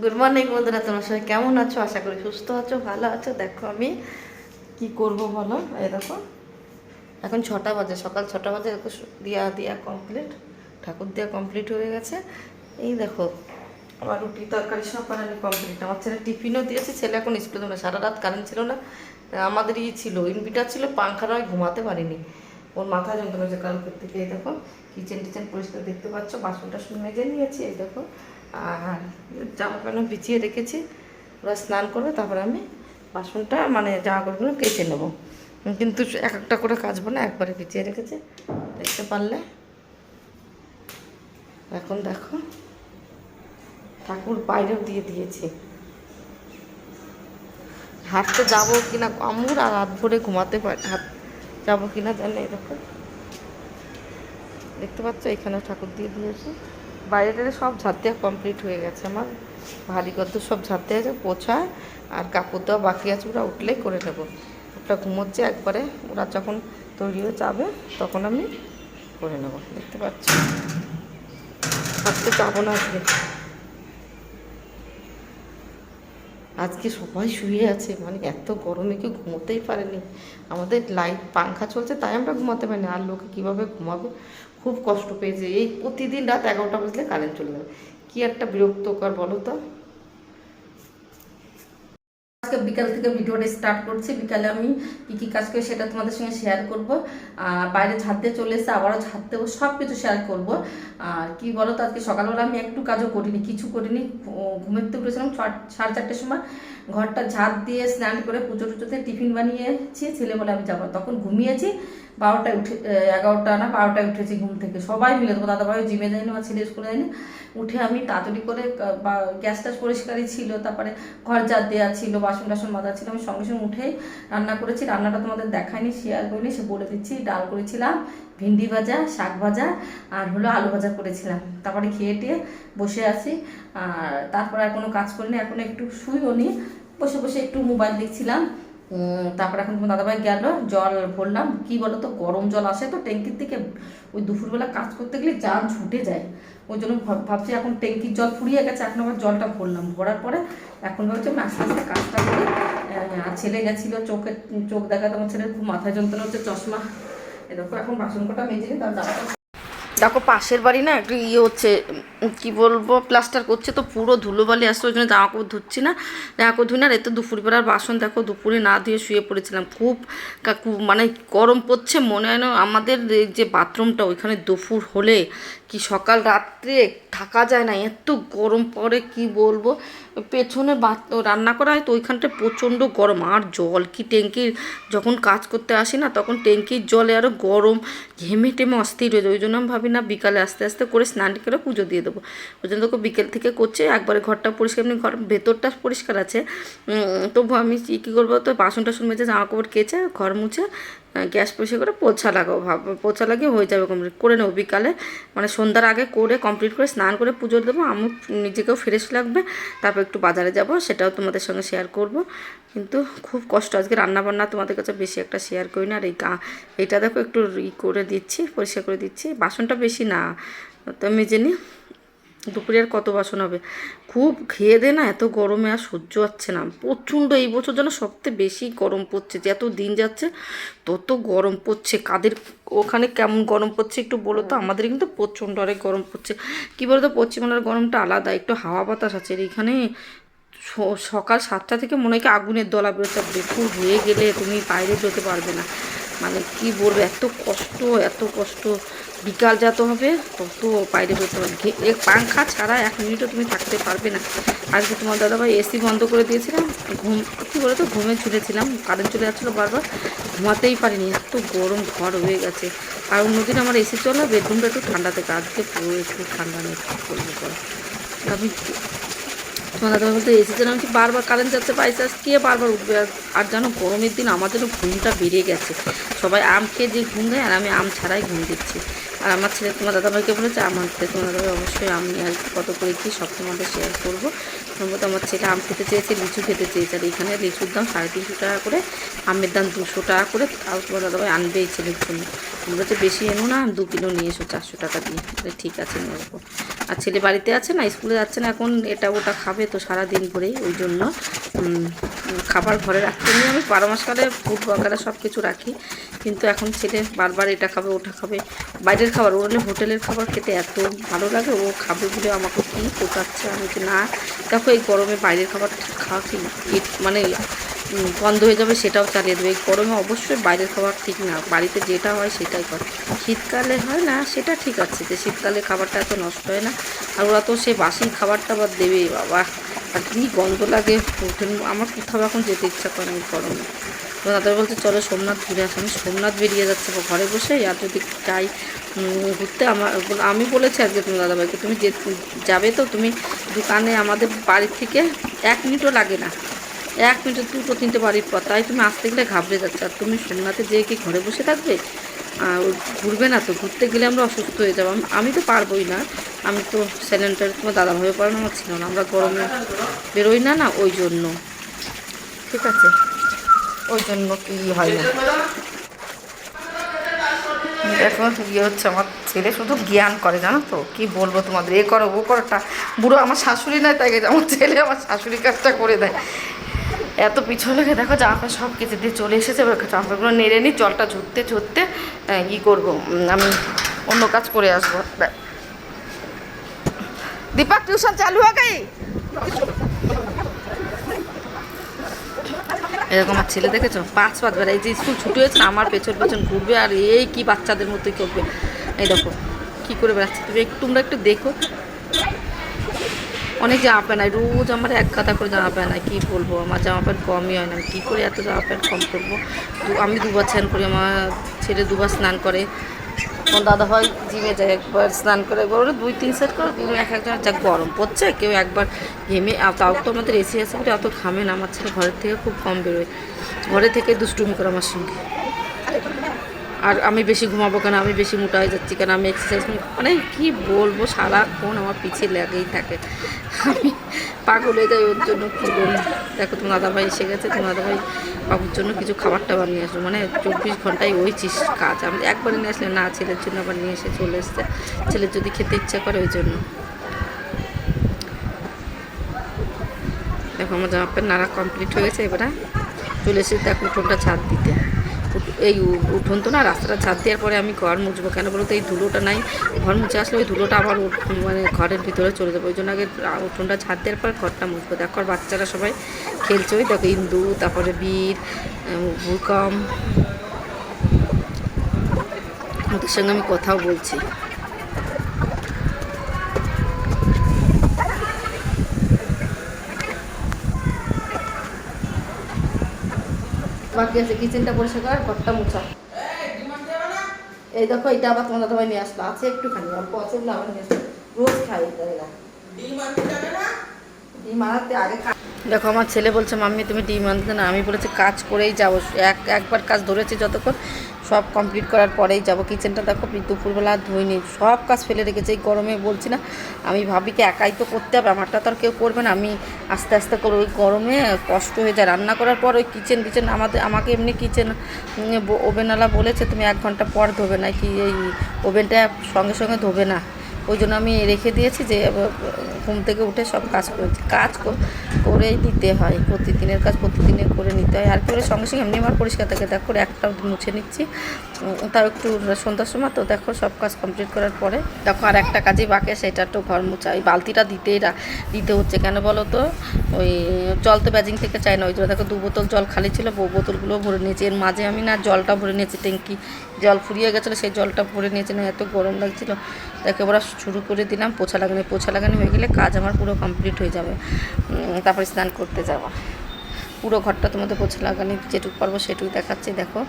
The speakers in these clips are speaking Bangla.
গুড মর্নিং বন্ধুরা, তোমার সবাই কেমন আছো? আশা করি সুস্থ আছো, ভালো আছো। দেখো আমি কি করব বলো? এই দেখো, এখন ছটা বাজে, সকাল ছটা বাজে, দেখো দিয়া দিয়া কমপ্লিট ঠাকুর দিয়া কমপ্লিট হয়ে গেছে। এই দেখো, আমার রুটি তরকারি সব বানানি কমপ্লিট আমার ছেলে টিফিনও দিয়েছে, ছেলে এখন স্কুলে না সারা রাত কারেন্ট ছিল না। আমাদের ই ছিল ইনভিটার ছিল পাংখা নয় ঘুমাতে পারিনি। ওর মাথা যন্ত্রণা হচ্ছে কালকের থেকে, এই দেখো কিচেন টিচেন পরিষ্কার দেখতে পাচ্ছ বাসন টাসন মেজে নিয়েছি, এই দেখো। আর জামা প্যান্ট বিছিয়ে রেখেছি। ওরা স্নান করবে, তারপরে আমি বাসনটা মানে জামা কাপড়গুলো কেচে নেব। কিন্তু এক একটা করে কাচবো না, একবারে বিছিয়ে রেখেছি। দেখতে পারলে? এখন দেখো, ঠাকুর বাইরেও দিয়ে দিয়েছি। হাঁটতে যাব কিনা আমুর আর রাত ভরে ঘুমাতে পারি, হাত যাব কিনা জানি দেখো। দেখতে পাচ্ছ, এখানে ঠাকুর দিয়ে দিয়েছি। বাইরে সব ঝাড় দেওয়া কমপ্লিট হয়ে গেছে আমার। ভারী গদ্দ সব ঝাড় দেওয়া আছে, পোছা, আর কাপড় দেওয়া বাকি আছে, ওরা উঠলেই করে নেব। ওটা ঘুমোচ্ছে একবারে, ওরা যখন তৈরি হয়ে যাবে, তখন আমি করে নেব, দেখতে পাচ্ছি। আজকে যাব না আজকে। আজকে সবাই শুয়ে আছে মানে এত গরমে কেউ ঘুমোতেই পারেনি। আমাদের লাইট পাংখা চলছে, তাই আমরা ঘুমাতে পারিনি, আর লোকে কীভাবে ঘুমাবে? খুব কষ্ট পেয়েছে এই প্রতিদিন রাত এগারোটা বাজলে কারেন্ট চলে যাবে। কি একটা বিরক্তকর বলো তো? আজকে বিকাল থেকে ভিডিওটা স্টার্ট করছি। বিকালে আমি কি কি কাজ করি সেটা তোমাদের সঙ্গে শেয়ার করব। আর বাইরে ঝাড়তে চলে এসে আবারও ঝাড়তে সব কিছু শেয়ার করব। আর কি বলো তো আজকে সকালবেলা আমি একটু কাজও করিনি, কিছু করিনি। ঘুমের থেকে উঠেছিলাম সাড়ে চারটের সময়। ঘরটা ঝাড় দিয়ে স্নান করে পুজো টুজোতে টিফিন বানিয়েছি ছেলে বলে আমি যাব, তখন ঘুমিয়েছি। বারোটায় উঠে এগারোটা না, বারোটায় উঠেছি ঘুম থেকে। সবাই মিলে, তোমার দাদাভাই জিমে যায়নি আমার ছেলে স্কুলে যায়নি। উঠে আমি তাড়াতাড়ি করে বা, গ্যাস ট্যাস পরিষ্কারই ছিল, তারপরে ঘর যা দেওয়া ছিল, বাসন টাসন মাজা ছিল, আমি সঙ্গে সঙ্গে উঠেই রান্না করেছি। রান্নাটা তোমাদের দেখাইনি শেয়ার করিনি, সে বলে দিচ্ছি, ডাল করেছিলাম, ভিন্ডি ভাজা, শাক ভাজা, আর হলো আলু ভাজা করেছিলাম। তারপরে খেয়ে টেয়ে বসে আছি, আর তারপরে আর কোনো কাজ করিনি, এখন একটু শুইও নি। বসে বসে একটু মোবাইল দেখছিলাম। তারপর এখন দাদাভাই গেল, জল ভরলাম। কি বলো তো গরম জল আসে তো ট্যাঙ্কির থেকে ওই দুপুরবেলা কাজ করতে গেলে জান ছুটে যায়। ওই জন্য ভাব- ভাবছি এখন ট্যাঙ্কির জল ফুরিয়ে গেছে, এখন আবার জলটা ভরলাম। ভরার পরে এখন ভাবছি আমি আস্তে আস্তে কাজটা করি। আর ছেলে গেছিল, চোখে চোখ দেখা, তোমার ছেলের খুব মাথায় যন্ত্রণা হচ্ছে, চশমা। এ দেখো, এখন বাসন কটা মেজে তার দাঁড়াতে দেখো পাশের বাড়ি না একটু ইয়ে হচ্ছে কি বলব প্লাস্টার করছে তো পুরো ধুলোবালি আসছে, ওই জন্য জামা কাপড় ধুচ্ছি না, জামা কাপড় ধুই না এতে দুপুরবেলার বাসন দেখো, দুপুরে না ধুয়ে শুয়ে পড়েছিলাম। খুব মানে গরম পড়ছে, মনে হয় না আমাদের যে বাথরুমটা ওইখানে দুপুর হলে কি সকাল রাত্রে থাকা যায় না? এত গরম পড়ে, কি বলব? পেছনে রান্না করা হয় তো ওইখানটা প্রচণ্ড গরম। আর জল, কি ট্যাঙ্কির, যখন কাজ করতে আসি না, তখন ট্যাঙ্কির জলে আরও গরম, ঘেমে টেমে অস্থির হয়ে যায়। ওই জন্য আমি ভাবি, না, বিকালে আস্তে আস্তে করে স্নান করে পুজো দিয়ে দেবো। ওই জন্য তোকে বিকেল থেকে করছে, একবারে ঘরটা পরিষ্কার। এমনি ঘর, ভেতরটা পরিষ্কার আছে। তবু আমি কী করব? তো বাসন টাসন মেজে জামা কাপড় কেচে, ঘর মুছে গ্যাস পরিষ্কার করে পোছা লাগাও ভাব, পোছা লাগিয়ে হয়ে যাবে কমপ্লিট করে নেব বিকালে। মানে সন্ধ্যার আগে করে কমপ্লিট করে স্নান করে পুজো দেবো। আমি নিজেকেও ফ্রেশ লাগবে। তারপর একটু বাজারে যাব। সেটাও তোমাদের সঙ্গে শেয়ার করব। কিন্তু খুব কষ্ট। আজকে রান্নাবান্না তোমাদের কাছে বেশি একটা শেয়ার করি না। আর এই এটা দেখো একটু ই করে দিচ্ছি, পরিষ্কার করে দিচ্ছি। বাসনটা বেশি না। তো মেজে নিই দুপুরে আর কত বাসন হবে? খুব খেয়ে দে না, এত গরমে আর সহ্য হচ্ছে না। প্রচণ্ড এই বছর যেন সবথেকে বেশি গরম পড়ছে যত দিন যাচ্ছে, তত গরম পড়ছে। কাদের, ওখানে কেমন গরম পড়ছে একটু বলো তো? আমাদের কিন্তু প্রচণ্ড অনেক গরম পড়ছে। কী বলো তো পশ্চিমবাংলার গরমটা আলাদা, একটু হাওয়া বাতাস আছে। এখানে সকাল সাতটা থেকে মনে হয় আগুনের দলা বেরোচ্ছে। দুপুর হয়ে গেলে তুমি বাইরে যেতে পারবে না। মানে কি বলব, এত কষ্ট এত কষ্ট। বিকাল যত হবে তত বাইরে বেরোতে পারবে এক পাঙ্খা পাংখা ছাড়া এক মিনিটও তুমি থাকতে পারবে না। আজকে তোমার দাদাভাই এসি বন্ধ করে দিয়েছিলাম, ঘুম কী বলো তো ঘুমে ছুটেছিলাম কারেন্ট চলে যাচ্ছিল বারবার, ঘুমাতেই পারিনি, এত গরম ঘর হয়ে গেছে। আর অন্যদিন আমার এসি চলে, বেডরুমটা একটু ঠান্ডা থেকে আজকে পুরো একটু ঠান্ডা নেই করব আমি তোমার দাদা বলতে এসি যেন আমি বারবার কারেন্ট যাচ্ছে বাইচান্স কে বারবার উঠবে? আর জানো, গরমের দিন আমার ঘুমটা বেড়ে গেছে। সবাই আম খেয়ে যে ঘুম দেয়, আর আমি আম ছাড়াই ঘুম দিচ্ছি। আর আমার ছেলে, তোমার দাদাভাইকে বলেছে? আমার তোমার দাদাভাই অবশ্যই আমি আসবে কত করে কি সব তোমাদের শেয়ার করব। সম্ভবত আমার ছেলে আম খেতে চেয়েছে, লিচু খেতে চেয়েছে। আর এখানে লিচুর দাম সাড়ে তিনশো টাকা করে, আমের দাম দুশো টাকা করে, তাও তোমার দাদাভাই আনবে এই ছেলের জন্য। বলেছে বেশি এনো না, দু কিলো নিয়ে এসো চারশো টাকা দিয়ে। ঠিক আছে নিয়ে আসব। আর ছেলে বাড়িতে আছে না, স্কুলে যাচ্ছে না এখন, এটা ওটা খাবে তো সারা দিন ধরেই ওই জন্য খাবার ঘরে রাখতে নিয়ে আমি। বারো মাসকালে ফুড বকারা সব কিছু রাখি। কিন্তু এখন ছেলে বারবার এটা খাবে, ওটা খাবে। বাইরের খাবার হলে হোটেলের খাবার খেতে এত ভালো লাগে, ও খাবে বলে আমাকে কি কোটাচ্ছে? আমি যে না, দেখো এই গরমে বাইরের খাবার খাওয়া কি মানে বন্ধ হয়ে যাবে, সেটাও চালিয়ে দেবে। এই গরমে অবশ্যই বাইরের খাবার ঠিক না, বাড়িতে যেটা হয় সেটাই কর। শীতকালে হয় না, সেটা ঠিক আছে যে শীতকালে খাবারটা এত নষ্ট হয় না, আর ওরা তো সে বাসি খাবারটা আবার দেবে, বাবা। আর কি গন্ধ লাগে হোটেল আমার কোথাও এখন যেতে ইচ্ছা করে এই গরমে। তো তাদের বলছে, চলো সোমনাথ ঘুরে আসো। আমি সোমনাথ বেরিয়ে যাচ্ছে ঘরে বসে। আর যদি যাই ঘুরতে, আমার আমি বলেছি আজকে তুমি দাদাভাইকে, তুমি যে, যাবে তো, তুমি দোকানে আমাদের বাড়ির থেকে এক মিনিটও লাগে না। এক মিনিটে দুটো, তিনটে বাড়ির পর তাই তুমি আসতে গেলে ঘাবড়ে যাচ্ছে। আর তুমি সোমনাথে যেয়ে কি ঘরে বসে থাকবে? আর ঘুরবে না তো, ঘুরতে গেলে আমরা অসুস্থ হয়ে যাব। আমি তো পারবোই না। আমি তো স্যালেন্টার তোমার দাদা ভাবে পারে আমার ছিল না। আমরা গরমে বেরোই না না, ওই জন্য। ঠিক আছে? ওই জন্য কি হয় না। দেখো ইয়ে হচ্ছে আমার ছেলে শুধু জ্ঞান করে, জানো তো? কি বলব তোমাদের? এ করো, ও করোটা বুড়ো আমার শাশুড়ি নয়, তাই আমার ছেলে আমার শাশুড়ি কাজটা করে দেয়। এত পিছনে দেখো জামা সব কেচে দিয়ে চলে এসেছে। এবার জামা নেড়ে নিই, জলটা ঝরতে ঝরতে ই করব আমি অন্য কাজ করে আসব। দীপক টিউশন চালু হয়ে গেই এরকম আমার ছেলে দেখেছ? পাঁচ পাঁচ বার এই যে স্কুল ছুটি হয়েছে, আমার পেছন পেছন ঘুরবে আর এই কি বাচ্চাদের মতোই করবে? এই দেখো, কি করে বেড়াচ্ছে? তুমি একটু তোমরা একটু দেখো। অনেক জামা প্যান্ট হয়। রোজ আমার এক গাদা করে জামা প্যান্ট হয়। কী বলব? আমার জামা প্যান্ট কমই হয় না। কী করে এত জামা প্যান্ট কম করব? আমি দুবার স্নান করি। আমার ছেলে দুবার স্নান করে। আমার দাদা হয়, জিমে যায় একবার স্নান করে একবার দুই, তিন সেট করে কিন্তু এক একজন যা গরম পড়ছে, কেউ একবার ঘেমে তাও তো আমাদের এসি আছে অত ঘামে না আমার ছেলে ঘরের থেকে খুব কম বেরোয়। ঘরে থেকে দুষ্টুমি করে আমার সঙ্গে। আর আমি বেশি ঘুমাবো কেন? আমি বেশি মোটা হয়ে যাচ্ছি কেন? আমি এক্সারসাইজ মানে কী বলব? সারাক্ষণ আমার পিছিয়ে লেগেই থাকে। আমি পাগল হয়ে যাই ওর জন্য কী বলব? দেখো, তোমার দাদাভাই এসে গেছে। তোমার দাদাভাই বাবুর জন্য কিছু খাবার টাবার নিয়ে আসব মানে চব্বিশ ঘন্টায় ওই চিস কাজ। আমি একবার নিয়ে আসলে না, ছেলের জন্য আবার নিয়ে এসে চলে এসছে। ছেলের যদি খেতে ইচ্ছা করে ওই জন্য। দেখো, আমার জামা প্যান্ট নাড়া কমপ্লিট হয়ে গেছে। এবারে চলে এসে দেখো, উঠোনটা ছাদ দিতে। এই উঠোন তো না, রাস্তাটা ছাদ দেওয়ার পরে আমি ঘর মুছবো কেন বলো তো? এই ধুলোটা নাই। ঘর মুছে আসলে ওই ধুলোটা আবার মানে ঘরের ভিতরে চলে যাবে। ওই জন্য আগে উঠোনটা ছাদ দেওয়ার পর ঘরটা মুছবো। দেখো বাচ্চারা সবাই খেলছে। ওই দেখো, ইন্দু, তারপরে বীর ভূকম ওদের সঙ্গে আমি কথাও বলছি। বাকি আছে কিচেনটা পরিষ্কার কর ঘরটা মোছা। এই দেখো এটা আবার তোমার দাদাভাই নিয়ে আসলো। আছে একটুখানি অল্প আছে বলে আবার নিয়ে আসলো। রোজ খাই এটা। ডিম আনাতে আগে দেখো, আমার ছেলে বলছে, মাম্মি, তুমি ডিম আনতে না। আমি বলেছি, কাজ করেই যাব। এক, একবার কাজ ধরেছি যতক্ষণ, সব কমপ্লিট করার পরেই যাব। কিচেনটা দেখো দুপুরবেলা ধুইনি। সব কাজ ফেলে রেখেছে, এই গরমে বলছি না, আমি ভাবি কি একাই তো করতে হবে, আমারটা তো আর কেউ করবে না। আমি আস্তে আস্তে করে ওই গরমে কষ্ট হয়ে যায়। রান্না করার পর ওই কিচেন টিচেন আমাদের, আমাকে এমনি কিচেন ওভেনওয়ালা বলেছে, তুমি এক ঘণ্টা পর ধোবে না। কি এই ওভেনটা সঙ্গে সঙ্গে ধোবে না। ওই জন্য আমি রেখে দিয়েছি যে ঘুম থেকে উঠে সব কাজ করেছি। কাজ করেই নিতে হয় প্রতিদিনের কাজ প্রতিদিনের করে নিতে হয়। আর করে সঙ্গে সঙ্গে এমনি আমার পরিষ্কার থাকে। দেখো একটা মুছে নিচ্ছি। তাও একটু সন্ধ্যার সময় তো দেখো সব কাজ কমপ্লিট করার পরে দেখো আর একটা কাজই বাকি সেটা তো ঘর মোছা। ওই বালতিটা দিতেই দিতে হচ্ছে। কেন বলো তো? ওই জল তো ব্যাজিং থেকে চাই না। ওই জন্য দেখো দু বোতল জল খালি ছিল বউ বোতলগুলো ভরে নিয়েছি। এর মাঝে আমি না জলটা ভরে নিয়েছি ট্যাঙ্কি জল ফুরিয়ে গেছিল সেই জলটা ভরে নিয়েছি না এত গরম লাগছিল। তাকে এবার শুরু করে দিলাম পোছা লাগানো পোছা লাগানো হয়ে গেলে কাজ আমার পুরো কমপ্লিট হয়ে যাবে। উম, তারপরে স্নান করতে যাওয়া। পুরো ঘরটা তোমাদের পোছা লাগানি, যেটুকু পারব সেটুকু দেখাচ্ছি, দেখো।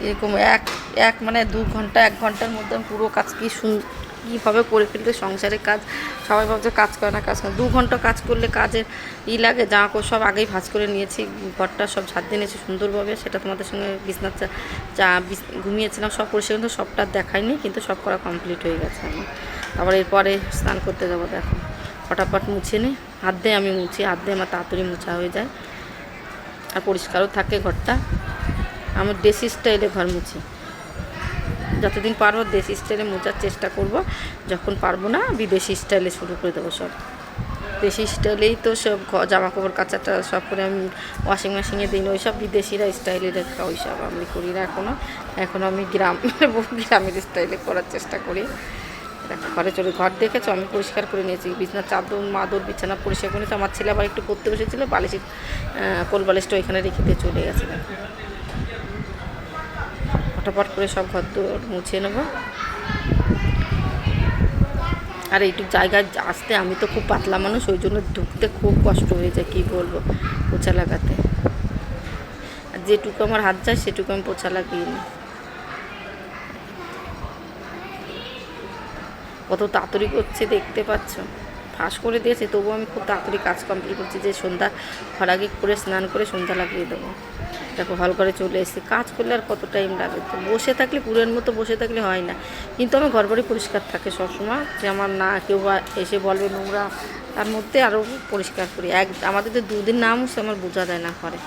এরকম এক এক মানে দু ঘণ্টা, এক ঘণ্টার মধ্যে পুরো কাজ কি সুন, কীভাবে করে ফেলতে সংসারের কাজ, সবাই ভাবছে কাজ করে না, কাজ করে দু ঘণ্টা কাজ করলে কাজের ই লাগে জামা কাপড় সব আগেই ভাঁজ করে নিয়েছি, ঘরটা সব ঝাড় দিয়ে নিয়েছি সুন্দরভাবে, সেটা তোমাদের সঙ্গে বিছনার চা- যা ঘুমিয়েছিলাম, সব পরিষ্কার কিন্তু সবটা দেখাইনি, কিন্তু সব করা কমপ্লিট হয়ে গেছে আমি তারপর এরপরে স্নান করতে যাব, দেখো। ফটাফট মুছে নিই হাত দিয়ে আমি মুছি, হাত দিয়ে আমার তাড়াতাড়ি মোছা হয়ে যায়। আর পরিষ্কারও থাকে ঘরটা। আমার দেশি স্টাইলে ঘর মুছি। যতদিন পারব দেশি স্টাইলে মোচার চেষ্টা করব। যখন পারব না, বিদেশি স্টাইলে শুরু করে দেবো সব। দেশি স্টাইলেই তো সব জামা কাপড় কাচাটা সব করে আমি ওয়াশিং মেশিনে দিই ওই সব বিদেশিরা স্টাইলে রেখা ওই সব আমি করি না এখনও এখন আমি গ্রাম, গ্রামের স্টাইলে করার চেষ্টা করি। ঘরে চলে ঘর দেখেছ? আমি পরিষ্কার করে নিয়েছি। বিছানার চাদর, মাদর, বিছানা পরিষ্কার করে নিয়েছি। আমার ছেলে আবার একটু পড়তে বসেছিল, বালিশের কোল বালিশটা ওইখানে রেখে দিয়ে চলে গেছে। ফটাফট করে সব ঘর দুয়ার মুছে নেব। আর এইটুক জায়গায় আসতে আমি তো খুব পাতলা মানুষ, ওই জন্য ঢুকতে খুব কষ্ট হয়ে যায়, কী বলব, পোছা লাগাতে। আর যেটুকু আমার হাত যায়, সেটুকু আমি পোছা লাগিয়ে নিই। কত তাড়াতাড়ি করছে দেখতে পাচ্ছ। ফাঁস করে দিয়েছে, তবুও আমি খুব তাড়াতাড়ি কাজ কমপ্লিট করছি যে সন্ধ্যা ঘর আগে করে স্নান করে সন্ধ্যা লাগিয়ে দেবো। দেখো ভালো করে চলে এসেছি। কাজ করলে আর কত টাইম লাগে? তো বসে থাকলে পুরের মতো বসে থাকলে হয় না। কিন্তু আমার ঘর বাড়ি পরিষ্কার থাকে সবসময়। যে আমার না, কেউ এসে বলবে নোংরা, তার মধ্যে আরও পরিষ্কার করি। এক, আমাদের তো দুদিন না মুছে আমার বোঝা দেয় না ঘরে।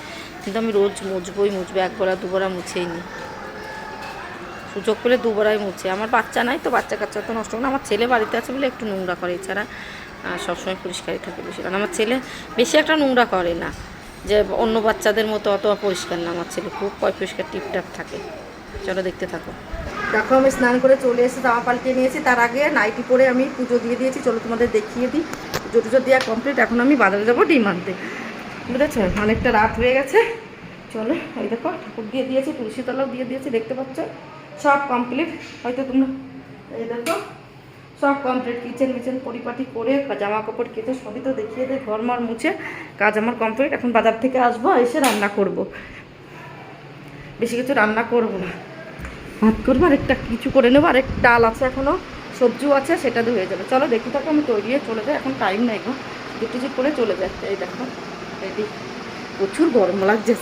কিন্তু আমি রোজ মুছবই, মুছবো একবার দুবার মুছেই নিই সুযোগ পেলে দুবারাই মুছে। আমার বাচ্চা নাই তো বাচ্চা কাচ্চা তো নষ্ট করে আমার ছেলে বাড়িতে আছে বলে একটু নোংরা করে এছাড়া সবসময় পরিষ্কারই থাকে বেশি। কারণ আমার ছেলে বেশি একটা নোংরা করে না। যে অন্য বাচ্চাদের মতো অত পরিষ্কার না আমার ছেলে। খুব পয় পরিষ্কার টিপটাপ থাকে। চলো দেখতে থাকো। দেখো, আমি স্নান করে চলে এসে জামা পাল্টে নিয়েছি। তার আগে নাইটি পরে আমি পুজো দিয়ে দিয়েছি। চলো তোমাদের দেখিয়ে দিই। পুজো টুজো দেওয়া কমপ্লিট এখন আমি বাজারে যাব ডিম আনতে। বুঝেছ? অনেকটা রাত হয়ে গেছে। চলো ওই দেখো, ঠাকুর দিয়ে দিয়েছি, তুলসী তলাও দিয়ে দিয়েছি, দেখতে পাচ্ছ? সব কমপ্লিট হয়তো তোমরা, এই দেখো, সব কমপ্লিট কিচেন মিচেন, পরিপাটি করে জামা কাপড় কেটে সবই তো দেখিয়ে দেয় ঘর মার মুছে, কাজ আমার কমপ্লিট এখন বাজার থেকে আসব, এসে রান্না করব। বেশি কিছু রান্না করব না। ভাত করব আর একটা কিছু করে নেব আর এক ডাল আছে এখনও সবজিও আছে, সেটা হয়ে যাবে। চলো দেখি থাকো আমি তৈরি চলে যাই, এখন টাইম নেই গো। দুটো করে চলে যাচ্ছে, এই দেখো রেডি প্রচুর গরম লাগছে